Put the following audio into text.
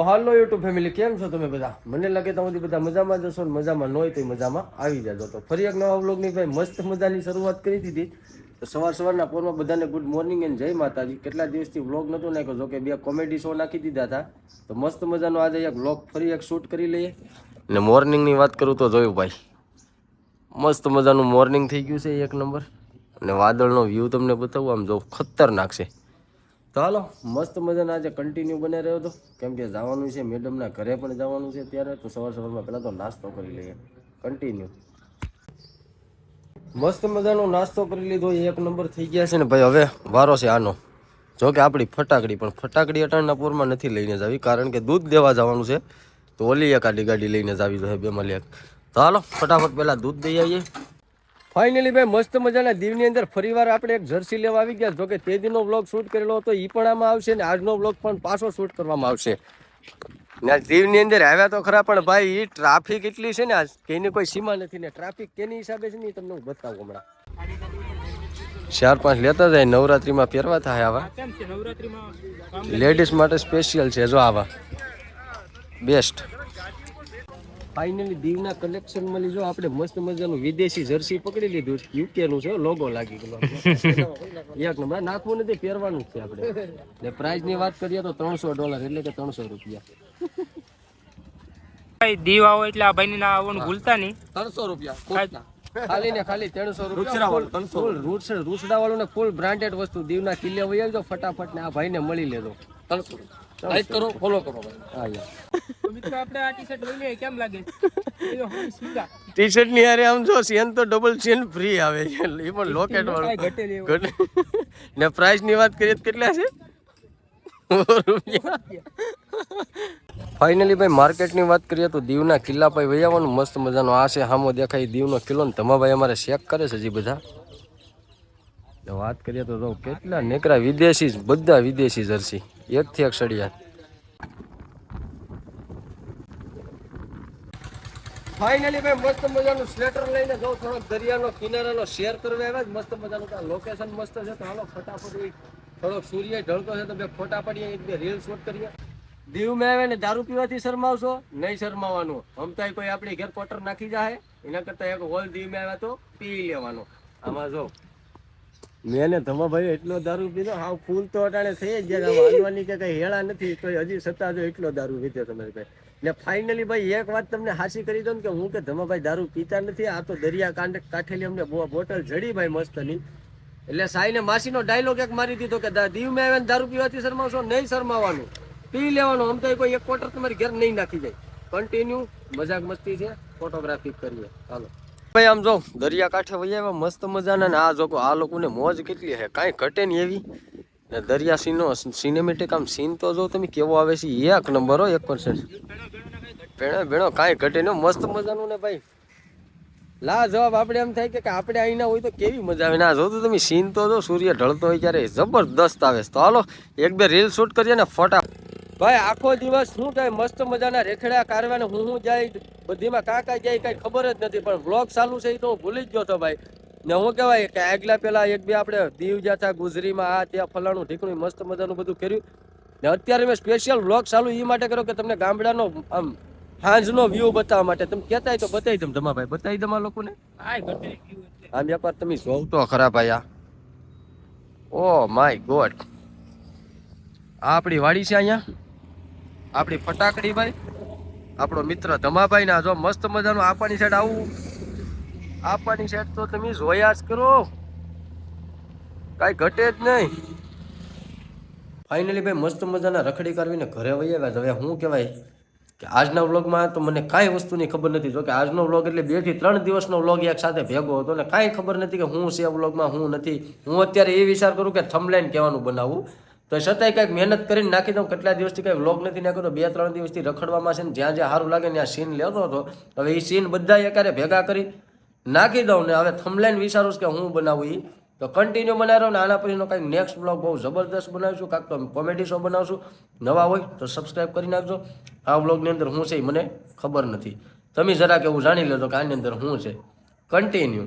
તો હાલો YouTube family, કેમ છો તમે બધા? મને લાગે તમારી બધા મજામાં જશો ને મજામાં ન હોય તો મજામાં આવી જાજો. તો ફરી એક નવા વ્લોગની ભાઈ મસ્ત મજાની શરૂઆત કરી દીધી. તો સવાર સવારના પોરમાં બધાને ગુડ મોર્નિંગ એન્ડ જય માતાજી. કેટલા દિવસથી વ્લોગ નહોતો નાખ્યો? જો કે બે કોમેડી શો નાખી દીધા હતા. તો મસ્ત મજાનો આજે એક વ્લોગ ફરી એક શૂટ કરી લઈએ. ને મોર્નિંગની વાત કરું તો જોયું ભાઈ, મસ્ત મજાનું મોર્નિંગ થઈ ગયું છે એક નંબર અને વાદળનો વ્યૂ તમને બતાવું, આમ જો ખતરનાક છે. હાલો, મસ્ત મજાના આજે કન્ટિન્યુ બને રહ્યો હતો. કેમ કે જવાનું છે મેડમના ઘરે પણ જવાનું છે ત્યારે તો સવાર સવારમાં પહેલાં તો નાસ્તો કરી લઈએ. કન્ટિન્યુ મસ્ત મજાનો નાસ્તો કરી લીધો. એક નંબર થઈ ગયા છે ને ભાઈ, હવે વારો છે આનો. જો કે આપણી ફટાકડી, પણ ફટાકડી અટાણના પૂરમાં નથી લઈને જાવી, કારણ કે દૂધ દેવા જવાનું છે. તો ઓલી એક આડી ગાડી લઈને જાવી જોઈએ બેમાં એક. તો હાલો, ફટાફટ પહેલાં દૂધ દઈ આવીએ. ફાઇનલી ભાઈ મસ્ત મજાના દીવની અંદર ફરીવાર આપણે એક જર્સી લેવા આવી ગયા. જોકે તે દિનનો વ્લોગ શૂટ કરેલો હતો એ પણ આમાં આવશે ને આજનો બ્લોગ પણ પાછો શૂટ કરવામાં આવશે. ને દીવની અંદર આવ્યા તો ખરા પણ ભાઈ એ ટ્રાફિક એટલી છે ને આજ એની કોઈ સીમા નથી ને ટ્રાફિક કેની હિસાબે છે ને એ તમને હું બતાવું હમણાં. ચાર પાંચ લેતા જાય નવરાત્રીમાં પહેરવા થાય આવા. લેડીઝ માટે સ્પેશિયલ છે જો આવા. બેસ્ટ ફાઇનલી દીવના કલેક્શન મળી જો આપણે મસ્ત મજાનું વિદેશી જર્સી પકડી લીધું યુકે નું છે લોગો લાગી ગયો. એક નંબર. નાખવું નથી પહેરવાનું છે આપણે. ને પ્રાઇસની વાત કરીએ તો ત્રણસો ડોલર એટલે કે ત્રણસો રૂપિયા. ભાઈ દીવ આવો એટલે આ ભાઈ ના આવવાનું ભૂલતા નહીં. ત્રણસો રૂપિયા ખાલી ને ખાલી ત્રણસો રૂપિયા. ફૂલ રૂસડા વાળું ને ફૂલ બ્રાન્ડેડ વસ્તુ દીવના કિલ્લે વહી આવજો ફટાફટ ને આ ભાઈને મળી લેજો. ત્રણસો લાઈક કરો ફોલો કરો હા તો મિત્રો આપણે આ ટી શર્ટ લઈ લઈએ. કેમ લાગે? ની આમ જો ચેન તો ડબલ ચેન ફ્રી આવે છે. એ પણ લોકેટ વાળું. ને પ્રાઇસની વાત કરીએ તો કેટલા છે? ફાઇનલી ભાઈ માર્કેટની વાત કરીએ તો દીવના કિલ્લા ભાઈ વહી આવવાનું મસ્ત મજાનો આ છે હામો દેખાય દીવનો કિલ્લો ને તમાભાઈ અમારે ચેક કરે છે હજી બધા. વાત કરીએ તો કેટલા નેકરા વિદેશી બધા વિદેશી જર્સી. એકથી એક સળિયા. ફાઇનલી ભાઈ, મસ્ત મજાનું સ્વેટર લઈને જાઉં થોડોક દરિયાનો કિનારાનો શેર કરવા આવ્યા જ મસ્ત મજાનું ત્યાં લોકેશન મસ્ત છે. તો હાલો, ફટાફટ થોડોક સૂર્ય ઢળતો છે તો બે ફોટા પડીએ, એક બે રીલ શૂટ કરીએ. દીવમાં આવે ને દારૂ પીવાથી શરમાવશો? નહીં શરમાવાનું. હમતાય કોઈ આપણી ઘેર કોટર નાખી જાય એના કરતાં એક હોલ દીવમાં આવ્યા તો પી લેવાનો. આમાં જો મેં ને ધમાભાઈ એટલો દારૂ પીધો હા ફૂલ તો અટાણે થઈ જ ગયા આમ કે કઈ હેળા નથી તો હજી સત્તા જો એટલો દારૂ પીધો તમારી ભાઈ ને ફાઇનલી ભાઈ એક વાત તમને હાસી કરી દઉં કે હું કે ધમાભાઈ દારૂ પીતા નથી, આ તો દરિયા કાંઠે કાઠેલી અમને બોટલ જડી ભાઈ મસ્તની. એટલે સાઈને માસીનો ડાયલોગ એક મારી દીધો કે દીવ મેં આવે દારૂ પીવાથી શરમાવશો? નહીં શરમાવાનું. પી લેવાનું. આમ તો કોઈ એક ક્વાર્ટર તમારી ઘેર નહીં નાખી જાય. કન્ટિન્યુ મજાક મસ્તી છે. ફોટોગ્રાફી કરીએ. ચાલો ભાઈ, આમ જો દરિયા કાંઠે વહી આવ્યા, મસ્ત મજાના ને આ જો આ લોકોને મોજ કેટલી છે કાંઈ ઘટે નહીં એવી. ને દરિયા સીનો સિનેમેટિક આમ સીન તો જો તમે કેવો આવે છે, એક નંબર હો, એક પર્સન્ટ ભેણો ભેણો, કાંઈ ઘટે નહીં મસ્ત મજાનું ને ભાઈ. લા જવાબ આપણે એમ થાય કે કે આપણે અહીંના હોય તો કેવી મજા આવે? ના જો તો તમે સીન તો જો, સૂર્ય ઢળતો હોય ત્યારે જબરદસ્ત આવે તો હાલો, એક બે રીલ શૂટ કરીએ ને ફોટા ભાઈ આખો દિવસ શું થાય? મસ્ત મજાના રેખડા કારવાને હું હું જાય બધીમાં કાં કાંઈ જાય કાંઈ ખબર જ નથી. પણ વ્લોગ ચાલુ છે એ તો હું ભૂલી જ ગયો તો ભાઈ. ને હું કહેવાય કે આગલા પેલા એક બે આપણે દીવ હતા ગુજરીમાં આ ત્યાં ફલાણું ઢીકણું મસ્ત મજાનું બધું કર્યું. ને અત્યારે મેં સ્પેશિયલ વ્લોગ ચાલુ એ માટે કર્યો કે તમને ગામડાનો આમ સાંજનો વ્યૂ બતાવવા માટે. તમે કહેતા તો બતાવી દમ તમા ભાઈ. બતાવી દમ આ લોકોને. આમ એકવાર તમે જોવ તો ખરા ભાઈ આ. Oh my God. આ આપણી વાડી છે અહીંયા. આપણી ફટાકડી ભાઈ, આપણો મિત્ર ધમાભાઈ ના જો મસ્ત મજાનું આપવાની સાઈડ આવું. આપવાની સાઈડ તો તમે જોયા જ કરો. કાંઈ ઘટે જ નહીં. ફાઇનલી ભાઈ મસ્ત મજાના રખડી કરવીને ઘરે વહી આવ્યા. હવે શું કહેવાય કે આજના વ્લોગમાં તો મને કાંઈ વસ્તુની ખબર નથી. જો કે આજનો વ્લોગ એટલે બેથી ત્રણ દિવસનો વ્લોગ એક સાથે ભેગો હતો ને કાંઈ ખબર નથી કે હું છે વ્લોગમાં, હું નથી. હું અત્યારે એ વિચાર કરું કે થમલાઈન કહેવાનું બનાવું. તો છતાંય કંઈક મહેનત કરીને નાખી દઉં, કેટલા દિવસથી કંઈ વ્લોગ નથી નાખ્યો તો બે ત્રણ દિવસથી રખડવામાં છે ને જ્યાં જ્યાં સારું લાગે ત્યાં સીન લેતો હતો. હવે એ સીન બધા એકારે ભેગા કરી નાખી દઉં ને હવે થમલાઈન વિચારું કે હું બનાવું એ તો કન્ટિન્યુ બનાવ્યો ને આના પછીનો કંઈક નેક્સ્ટ બ્લોગ બહુ જબરદસ્ત બનાવીશું કાંક તો કોમેડી શો બનાવશું. નવા હોય તો સબસ્ક્રાઈબ કરી નાખજો. આ વ્લોગની અંદર શું છે એ મને ખબર નથી. તમે જરાક એવું જાણી લેજો કે આની અંદર શું છે. કન્ટિન્યુ